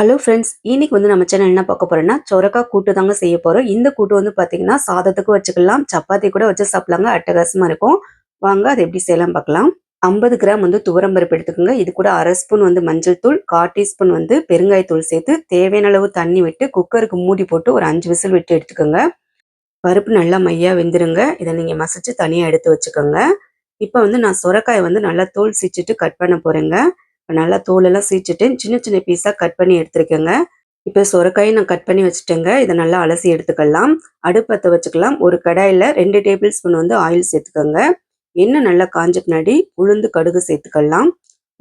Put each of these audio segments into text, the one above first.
Hello friends இன்னைக்கு வந்து நம்ம சேனல் என்ன பார்க்க போறோம்னா சொரக்கா கூட்டு தாங்க செய்ய போறோம். இந்த கூட்டு வந்து பாத்தீங்கன்னா சாதத்துக்கு வச்சுக்கலாம் சப்பாத்தி கூட வச்சு சாப்பிடலாங்க. அட்டகாசமா இருக்கும். வாங்க அதை எப்படி செய்யலாம் பார்க்கலாம். ஐம்பது கிராம் வந்து துவரம்பருப்பு எடுத்துக்கோங்க. இது கூட அரை ஸ்பூன் வந்து மஞ்சள் தூள் கால் டீஸ்பூன் வந்து பெருங்காயத்தூள் சேர்த்து தேவையான அளவு தண்ணி விட்டு குக்கருக்கு மூடி போட்டு ஒரு அஞ்சு விசில் விட்டு எடுத்துக்கோங்க. பருப்பு நல்லா மையா வெந்துருங்க. இதை நீங்க மசிச்சு தனியா எடுத்து வச்சுக்கோங்க. இப்போ வந்து நான் சொரக்காயை வந்து நல்லா தோல் சிச்சுட்டு கட் பண்ண இப்போ நல்லா தோலெல்லாம் சீச்சிட்டு சின்ன சின்ன பீஸாக கட் பண்ணி எடுத்துருக்கேங்க. இப்போ சொரக்காயை நான் கட் பண்ணி வச்சுட்டேங்க. இதை நல்லா அலசி எடுத்துக்கலாம். அடுப்பத்தை வச்சுக்கலாம். ஒரு கடாயில் ரெண்டு டேபிள் ஸ்பூன் வந்து ஆயில் சேர்த்துக்கோங்க. எண்ணெய் நல்லா காஞ்ச பின்னாடி உளுந்து கடுகு சேர்த்துக்கலாம்.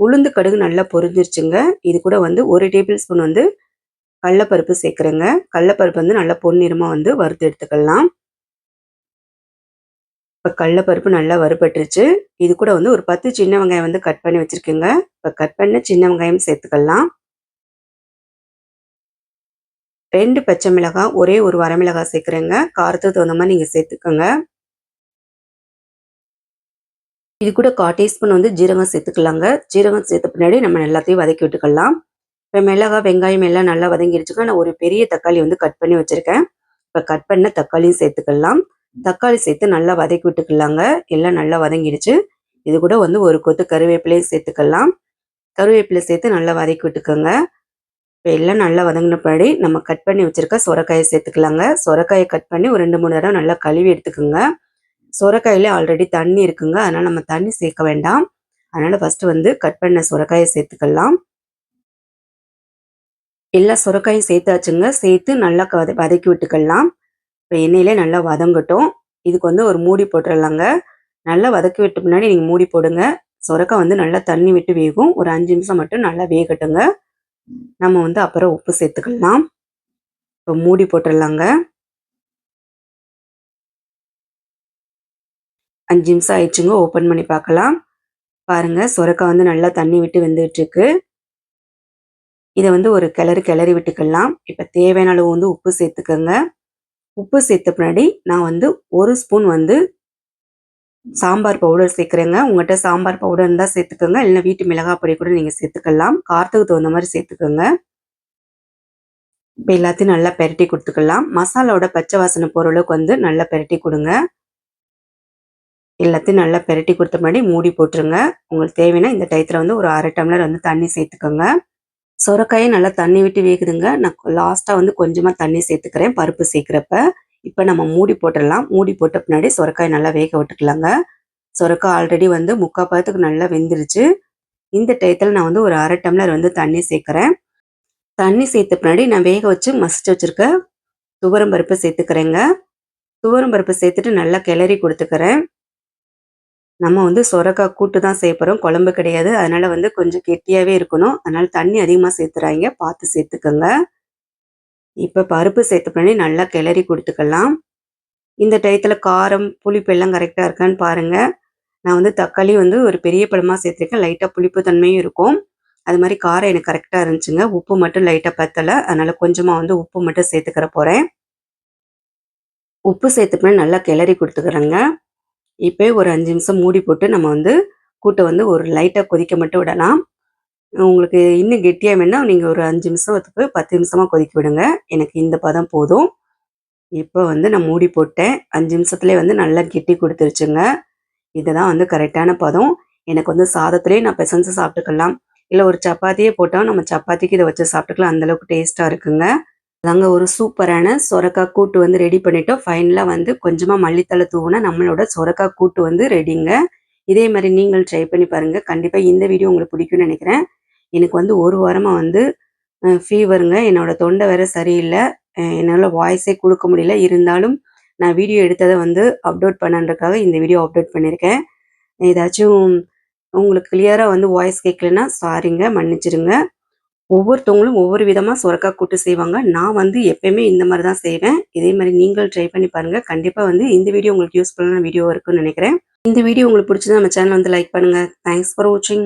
உளுந்து கடுகு நல்லா பொரிஞ்சிருச்சுங்க. இது கூட வந்து ஒரு டேபிள் ஸ்பூன் வந்து கடலப்பருப்பு சேர்க்குறேங்க. கடலப்பருப்பு வந்து நல்லா பொன்னிறமாக வந்து வறுத்து எடுத்துக்கலாம். இப்போ கடலப்பருப்பு நல்லா வறுபட்டுருச்சு. இது கூட வந்து ஒரு பத்து சின்ன வெங்காயம் வந்து கட் பண்ணி வச்சுருக்கேங்க. இப்போ கட் பண்ண சின்ன வெங்காயம் சேர்த்துக்கலாம். ரெண்டு பச்சை மிளகாய் ஒரே ஒரு வரமிளகாய் சேர்க்குறேங்க. காரத்துக்கு தகுந்த மாதிரி நீங்கள் சேர்த்துக்கோங்க. இது கூட கா டீஸ்பூன் வந்து ஜீரகம் சேர்த்துக்கலாங்க. ஜீரகம் சேர்த்த பின்னாடி நம்ம எல்லாத்தையும் வதக்கி விட்டுக்கலாம். இப்போ மிளகாய் வெங்காயம் எல்லாம் நல்லா வதங்கிடுச்சுக்கா நான் ஒரு பெரிய தக்காளி வந்து கட் பண்ணி வச்சுருக்கேன். இப்போ கட் பண்ண தக்காளியும் சேர்த்துக்கலாம். தக்காளி சேர்த்து நல்லா வதக்கி விட்டுக்கலாங்க. எல்லாம் நல்லா வதங்கிடுச்சு. இது கூட வந்து ஒரு கொத்து கருவேப்பிலையும் சேர்த்துக்கலாம். கருவேப்பிலை சேர்த்து நல்லா வதக்கி விட்டுக்கோங்க. இப்போ எல்லாம் நல்லா வதங்கின பின்னாடி நம்ம கட் பண்ணி வச்சுருக்க சொரக்காயை சேர்த்துக்கலாங்க. சொரக்காயை கட் பண்ணி ஒரு ரெண்டு மூணு தடவை நல்லா கழுவி எடுத்துக்கோங்க. சொரக்காயில ஆல்ரெடி தண்ணி இருக்குங்க. அதனால் நம்ம தண்ணி சேர்க்க வேண்டாம். அதனால் ஃபஸ்ட்டு வந்து கட் பண்ண சொரக்காயை சேர்த்துக்கலாம். எல்லா சுரக்காயும் சேர்த்தாச்சுங்க. சேர்த்து நல்லா வதக்கி விட்டுக்கலாம். இப்போ எண்ணெயிலே நல்லா வதங்கட்டும். இதுக்கு வந்து ஒரு மூடி போட்டுடலாங்க நல்லா வதக்கி விட்டு முன்னாடி நீங்கள் மூடி போடுங்க. சுரக்கா வந்து நல்லா தண்ணி விட்டு வேகும். ஒரு அஞ்சு நிமிஷம் மட்டும் நல்லா வேகட்டுங்க. நம்ம வந்து அப்புறம் உப்பு சேர்த்துக்கலாம். இப்போ மூடி போட்டுடலாங்க அஞ்சு நிமிஷம் ஆயிடுச்சுங்க. ஓப்பன் பண்ணி பார்க்கலாம் பாருங்கள் சுரக்கா வந்து நல்லா தண்ணி விட்டு வெந்துகிட்ருக்கு. இதை வந்து ஒரு கிளறி கிளறி விட்டுக்கலாம். இப்போ தேவையான அளவு வந்து உப்பு சேர்த்துக்கோங்க. உப்பு சேர்த்த பின்னாடி நான் வந்து ஒரு ஸ்பூன் வந்து சாம்பார் பவுடர் சேர்க்குறேங்க. உங்கள்கிட்ட சாம்பார் பவுடர் இருந்தால் சேர்த்துக்கோங்க. இல்லைன்னா வீட்டு மிளகாய் பொடி கூட நீங்கள் சேர்த்துக்கலாம். காரத்துக்கு தகுந்த மாதிரி சேர்த்துக்கோங்க. இப்போ எல்லாத்தையும் நல்லா பெரட்டி கொடுத்துக்கலாம். மசாலாவோட பச்சை வாசனை போகிற அளவுக்கு வந்து நல்லா பெரட்டி கொடுங்க. எல்லாத்தையும் நல்லா பெரட்டி கொடுத்த முன்னாடி மூடி போட்டுருங்க. உங்களுக்கு தேவைன்னா இந்த டயத்தில் வந்து ஒரு அரை டம்ளர் வந்து தண்ணி சேர்த்துக்கோங்க. சொரக்காயை நல்லா தண்ணி விட்டு வேகுதுங்க. நான் லாஸ்ட்டாக வந்து கொஞ்சமாக தண்ணி சேர்த்துக்கிறேன். பருப்பு சேர்க்குறப்ப. இப்போ நம்ம மூடி போட்டுடலாம். மூடி போட்ட பின்னாடி சொரக்காய் நல்லா வேக விட்டுக்கலாங்க. சொரக்காய் ஆல்ரெடி வந்து முக்கால் பழத்துக்கு நல்லா வெந்துருச்சு. இந்த டயத்தில் நான் வந்து ஒரு அரை டம்ளர் வந்து தண்ணி சேர்க்குறேன். தண்ணி சேர்த்த பின்னாடி நான் வேக வச்சு மசிச்சு வச்சுருக்க துவரம் பருப்பு சேர்த்துக்கிறேங்க. துவரம் பருப்பு சேர்த்துட்டு நல்லா கிளறி கொடுத்துக்கிறேன். நம்ம வந்து சொரக்காய் கூட்டு தான் சேர்ப்பறோம் குழம்பு கிடையாது. அதனால் வந்து கொஞ்சம் கெட்டியாகவே இருக்கணும். அதனால் தண்ணி அதிகமாக சேர்த்துறாங்க. பார்த்து சேர்த்துக்கோங்க. இப்போ பருப்பு சேர்த்த பண்ணி நல்லா கிளறி கொடுத்துக்கலாம். இந்த டயத்தில் காரம் புளிப்பு எல்லாம் கரெக்டாக இருக்கான்னு பாருங்கள் நான் வந்து தக்காளி வந்து ஒரு பெரிய பழமாக சேர்த்துருக்கேன். லைட்டாக புளிப்பு தன்மையும் இருக்கும். அது மாதிரி காரம் எனக்கு கரெக்டாக இருந்துச்சுங்க. உப்பு மட்டும் லைட்டாக பத்தலை. அதனால் கொஞ்சமாக வந்து உப்பு மட்டும் சேர்த்துக்கிற போகிறேன் உப்பு சேர்த்துப்பேன் நல்லா கிளறி கொடுத்துக்கிறேங்க. இப்போ ஒரு அஞ்சு நிமிஷம் மூடி போட்டு நம்ம வந்து கூட்டை வந்து ஒரு லைட்டாக கொதிக்க மட்டும் விடலாம். உங்களுக்கு இன்னும் கெட்டியாக வேணால் நீங்கள் ஒரு அஞ்சு நிமிஷத்துக்கு பத்து நிமிஷமாக கொதிக்க விடுங்க. எனக்கு இந்த பதம் போதும். இப்போ வந்து நான் மூடி போட்டேன். அஞ்சு நிமிஷத்துலேயே வந்து நல்லா கெட்டி கொடுத்துருச்சுங்க. இதுதான் வந்து கரெக்டான பதம். எனக்கு வந்து சாதத்துலேயே நான் பிசைஞ்சு சாப்பிட்டுக்கலாம். இல்லை ஒரு சப்பாத்தியே போட்டால் நம்ம சப்பாத்திக்கு இதை வச்சு சாப்பிட்டுக்கலாம். அந்தளவுக்கு டேஸ்ட்டாக இருக்குங்க. அதாங்க ஒரு சூப்பரான சொரக்காய் கூட்டு வந்து ரெடி பண்ணிட்டோம். ஃபைனலாக வந்து கொஞ்சமாக மல்லித்தலை தூவுனா நம்மளோட சொரக்காய் கூட்டு வந்து ரெடிங்க இதே மாதிரி நீங்கள் ட்ரை பண்ணி பாருங்கள் கண்டிப்பாக இந்த வீடியோ உங்களுக்கு பிடிக்கும்னு நினைக்கிறேன். எனக்கு வந்து ஒரு வாரமாக வந்து ஃபீவருங்க என்னோட தொண்டை வேற சரியில்லை. என்னால் வாய்ஸே கொடுக்க முடியல. இருந்தாலும் நான் வீடியோ எடுத்ததை வந்து அப்லோட் பண்ணன்றக்காக இந்த வீடியோ அப்லோட் பண்ணியிருக்கேன். ஏதாச்சும் உங்களுக்கு கிளியராக வந்து வாய்ஸ் கேட்கலன்னா சாரிங்க மன்னிச்சிருங்க ஒவ்வொருத்தவங்களும் ஒவ்வொரு விதமாக சுரக்காய் கூட்டு செய்வாங்க. நான் வந்து எப்பயுமே இந்த மாதிரி தான் செய்வேன். இதே மாதிரி நீங்கள் ட்ரை பண்ணி பாருங்கள் கண்டிப்பாக வந்து இந்த வீடியோ உங்களுக்கு யூஸ்ஃபுல்லான வீடியோ இருக்குன்னு நினைக்கிறேன். இந்த வீடியோ உங்களுக்கு பிடிச்சது நம்ம சேனல் வந்து லைக் பண்ணுங்கள் தேங்க்ஸ் ஃபார் வாட்சிங்